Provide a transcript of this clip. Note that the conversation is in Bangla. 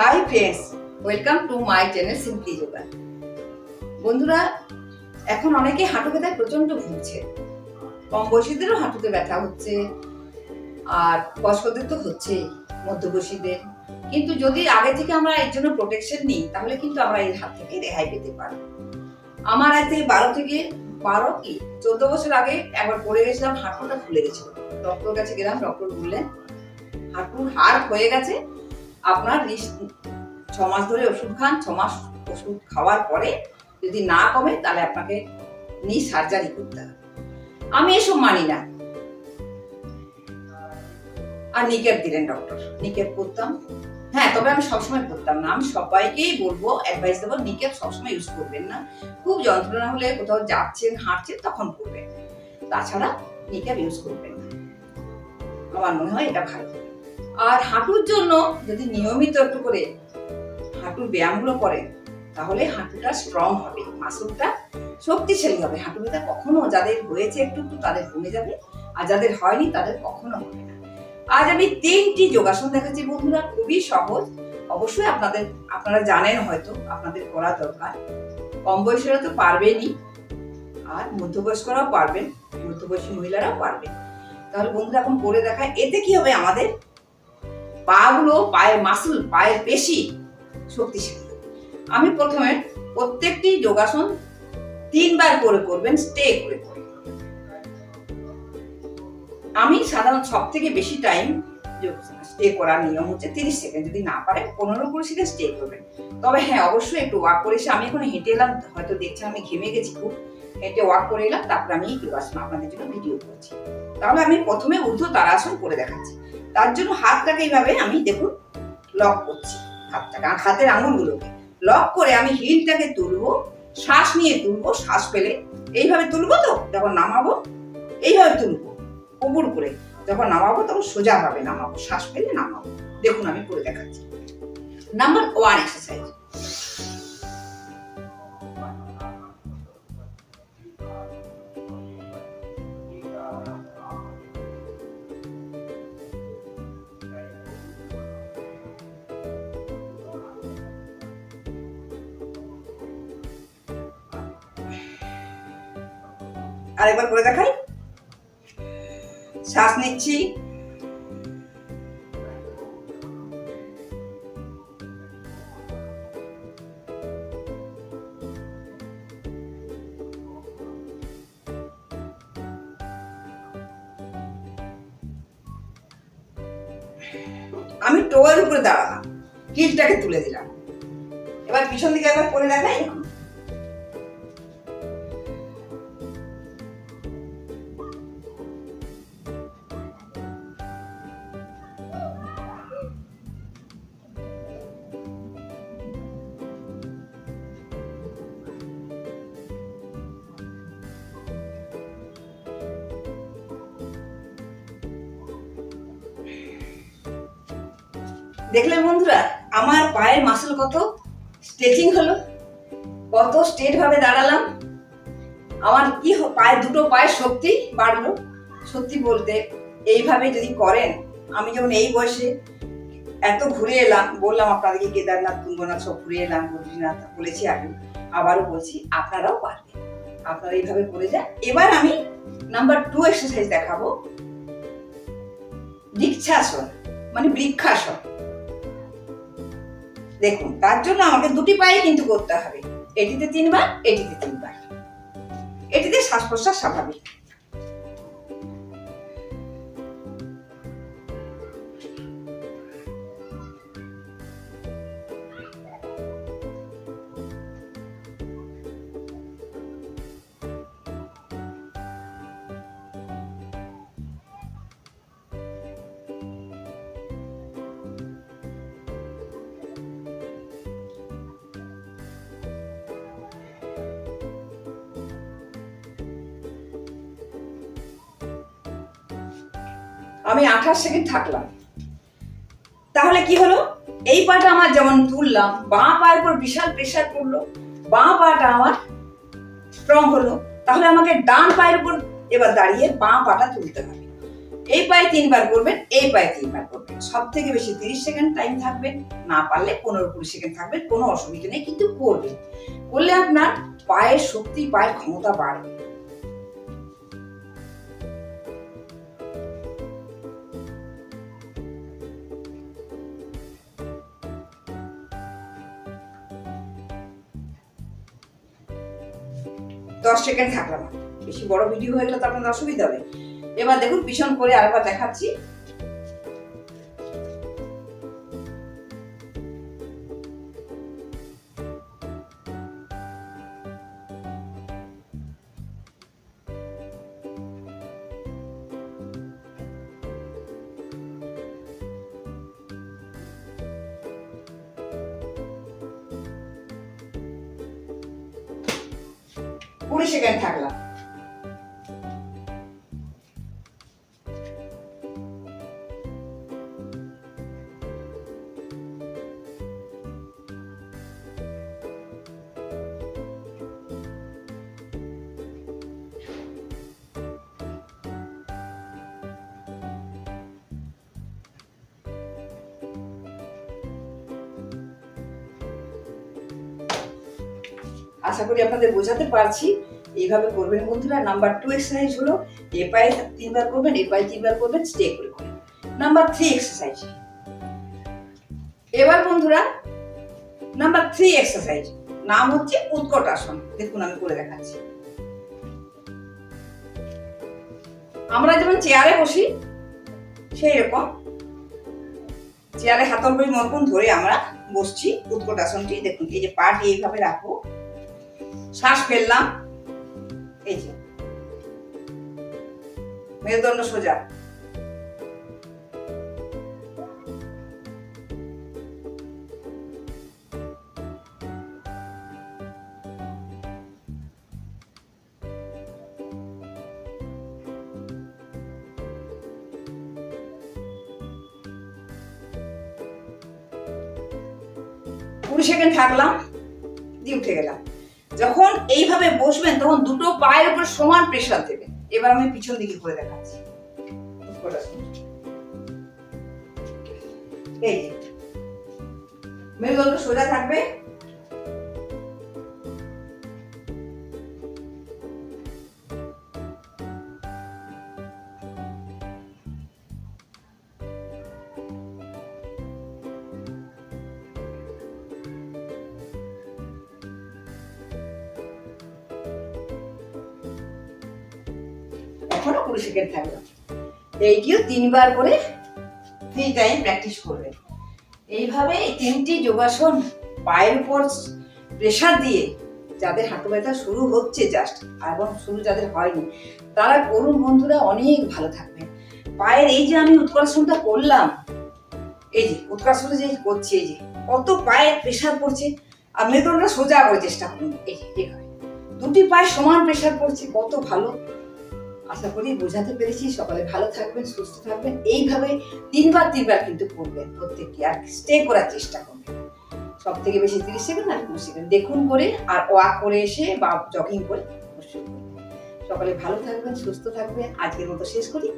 Hi friends welcome to my channel simply yoga বন্ধুরা, এখন অনেকে হাঁটু ব্যথায় প্রচণ্ড ভুগছে। কম বয়সীদেরও হাঁটুতে ব্যথা হচ্ছে, আর বয়স্কদের তো হচ্ছেই, মধ্যবয়সীদের। কিন্তু যদি আগে থেকে আমরা এর জন্য প্রোটেকশন নিই, তাহলে কিন্তু আমরা এর হাত থেকে রেহাই পেতে পারি আমার আজ থেকে বারো থেকে বারো কি, চোদ্দ বছর আগে একবার পড়ে গেছিলাম, হাঁটুটা ফুলে গেছিল। ডক্টর কাছে গেলাম, ডক্টর বললেন, হাঁটুর হাড় হয়ে গেছে আপনার ছ মাস ধরে ওষুধ খান, ছ মাস ওষুধ খাওয়ার পরে যদি না কমে, তাহলে আপনাকে নি সার্জারি করতে হবে। আমি এসব মানি না। আর নিকেপ দিলেন ডক্টর নিকেপ করতাম। হ্যাঁ তবে আমি সবসময় করতাম না। আমি সবাইকেই বলব অ্যাডভাইস দেবো নিকেপ সবসময় ইউজ করবেন না। খুব যন্ত্রণা হলে কোথাও যাচ্ছেন, হাঁটছেন, তখন করবেন। তাছাড়া নিকেপ ইউজ করবেন না। আমার মনে হয় এটা ভালো। আর হাঁটুর জন্য যদি নিয়মিত একটু করে হাঁটুর ব্যায়ামগুলো করেন তাহলে হাঁটুটা স্ট্রং হবে মাসুলটা শক্তিশালী হবে। হাঁটু ব্যথা কখনো যাদের হয়েছে একটু একটু তাদের কমে যাবে, আর যাদের হয়নি তাদের কখনো হবে না। আজ আমি তিনটি যোগাসন দেখাচ্ছি বন্ধুরা, খুবই সহজ। অবশ্যই আপনাদের, আপনারা জানেন হয়তো, আপনাদের করা দরকার। কম বয়সীরা তো পারবেনই, আর মধ্যবয়স্করাও পারবেন, মধ্যবয়সী মহিলারাও পারবেন। তাহলে বন্ধুরা, এখন করে দেখায় এতে কি হবে আমাদের? পাগুলো পায়ের মাসুল পায়ের পেশি শক্তিশালী। আমি প্রথমে প্রত্যেকটি যোগাসন তিনবার করে করবেন স্টে করে আমি সাধারণত সব থেকে বেশি টাইম স্টে করার নিয়ম হচ্ছে তিরিশ সেকেন্ড যদি না পারে পনেরো কুড়ি সেকেন্ড স্টে করবেন। তবে হ্যাঁ অবশ্যই একটু ওয়াক করে এসে আমি এখন হেঁটে এলাম, হয়তো দেখছেন আমি ঘেমে গেছি খুব। হেঁটে ওয়াক করে এলাম, তারপরে আমি এই যোগাসন আপনাদের জন্য ভিডিও করছি। তাহলে আমি প্রথমে ঊর্ধ্ব তারাসন করে দেখাচ্ছি। তার জন্য হাতটাকে এইভাবে আমি দেখুন লক করছি, হাতটাকে। আর হাতের আঙুলগুলোকে লক করে আমি হিলটাকে তুলবো, শ্বাস নিয়ে তুলবো, শ্বাস পেলে এইভাবে তুলবো তো, যখন নামাবো, এইভাবে তুলবো, উপর করে যখন নামাবো তখন সোজাভাবে নামাবো, শ্বাস পেলে নামাবো। দেখুন আমি করে দেখাচ্ছি। নাম্বার ওয়ান এক্সারসাইজ আরেকবার করে দেখাই। শ্বাস নিচ্ছি। আমি টোয়ের উপরে দাঁড়ালাম। হিলটাকে তুলে দিলাম। এবার পিছন দিকে একবার করে দেখাই। দেখলেন বন্ধুরা, আমার পায়ের মাসল কত? স্ট্রেচিং হলো। কত স্ট্রেট ভাবে দাঁড়ালাম। আমার কি হ- পায়ে দুটো পায়ের শক্তি বাড়লো। সত্যি বলতে, এইভাবে যদি করেন, আমি যখন এই বয়সে এত ঘুরে এলাম, বললাম আপনাদেরকে কেদারনাথ তুঙ্গনাথ সব ঘুরে এলাম, বদ্রীনাথ বলেছি আগে, আবারও বলছি, আপনারাও পারবেন। আপনারা এইভাবে করে যান। এবার আমি নাম্বার টু এক্সারসাইজ দেখাবো। দীক্ষাসন মানে বৃক্ষাসন। দেখুন, তার জন্য আমাকে দুটি পায়ে কিন্তু করতে হবে। এটিতে তিনবার এটিতে তিনবার। এটিতে শ্বাস প্রশ্বাস স্বাভাবিক। আমি আঠাশ সেকেন্ড থাকলাম। তাহলে কি হলো? এই পাটা আমার যেমন তুললাম, বাঁ পায়ের উপর বিশাল প্রেশার পড়ল, বাঁ পাটা আমার স্ট্রং হলো। তাহলে আমাকে ডান পায়ের উপর এবার দাঁড়িয়ে বাঁ পাটা তুলতে হবে। এই পায়ে তিনবার করবেন, এই পায়ে তিনবার করবেন। সব থেকে বেশি তিরিশ সেকেন্ড টাইম থাকবেন না পারলে পনেরো কুড়ি সেকেন্ড থাকবেন কোনো অসুবিধা নেই, কিন্তু করবেন। করলে আপনার পায়ের শক্তি, পায়ের ক্ষমতা বাড়বে। দশ সেকেন্ড থাকলাম। বেশি বড় ভিডিও হয়ে গেলে তো আপনাদের অসুবিধা হবে এবার দেখুন, পিছন করে আরেকবার দেখাচ্ছি কুড়ি সেকেন্ড থাকলাম। আশা করি আপনাদের বোঝাতে পারছি। এইভাবে করবেন বন্ধুরা নাম্বার টু এক্সারসাইজ হলো এ পায়ে তিনবার করবেন এ পায়ে তিনবার করবেন স্টে করে করবেন নাম্বার থ্রি এক্সারসাইজ এবার বন্ধুরা নাম্বার থ্রি এক্সারসাইজ নাম হচ্ছে উৎকট আসন দেখুন আমি করে দেখাচ্ছি। আমরা যেমন চেয়ারে বসি, সেই রকম চেয়ারে হাতল বই মরকম ধরে আমরা বসছি উৎকট আসনটি দেখুন, এই যে পাটি এইভাবে রাখব। শ্বাস ফেললাম। এই যে। মেরুদণ্ড সোজা। কুড়ি সেকেন্ড থাকলাম দিয়ে উঠে গেলাম। যখন এইভাবে বসবেন, তখন দুটো পায়ের উপর সমান প্রেশার দেবেন এবার আমি পিছন দিকে করে দেখাচ্ছি। এই মেরুদণ্ড সোজা থাকবে। এখনও কুড়ি সেকেন্ড এইটিও তিনবার করে থ্রি টাইম প্র্যাকটিস করবে। এইভাবে এই তিনটি যোগাসন পায়ের উপর প্রেশার দিয়ে যাদের হাঁটু ব্যথা শুরু হচ্ছে জাস্ট এবং শুরু যাদের হয়নি, তারা করুন বন্ধুরা অনেক ভালো থাকবে। পায়ের এই যে আমি উৎকর্ষণটা করলাম, এই যে উৎকর্ষণ যে করছি, এই যে কত পায়ে প্রেশার পড়ছে আর মেরুদণ্ডটা সোজা করে চেষ্টা করুন। এই যে দুটি পায়ে সমান প্রেশার পড়ছে, কত ভালো। আশা করি বোঝাতে পেরেছি। সকালে ভালো থাকবেন, সুস্থ থাকবেন। এইভাবে তিনবার তিনবার কিন্তু করবেন প্রত্যেকটি আর স্টে করার চেষ্টা করবেন। সব থেকে বেশি তিরিশ সেকেন্ড আর কুড়ি সেকেন্ড দেখুন করে আর ওয়াক করে এসে বা জগিং করে অবশ্যই সকালে ভালো থাকবেন, সুস্থ থাকবেন। আজকের মতো শেষ করি।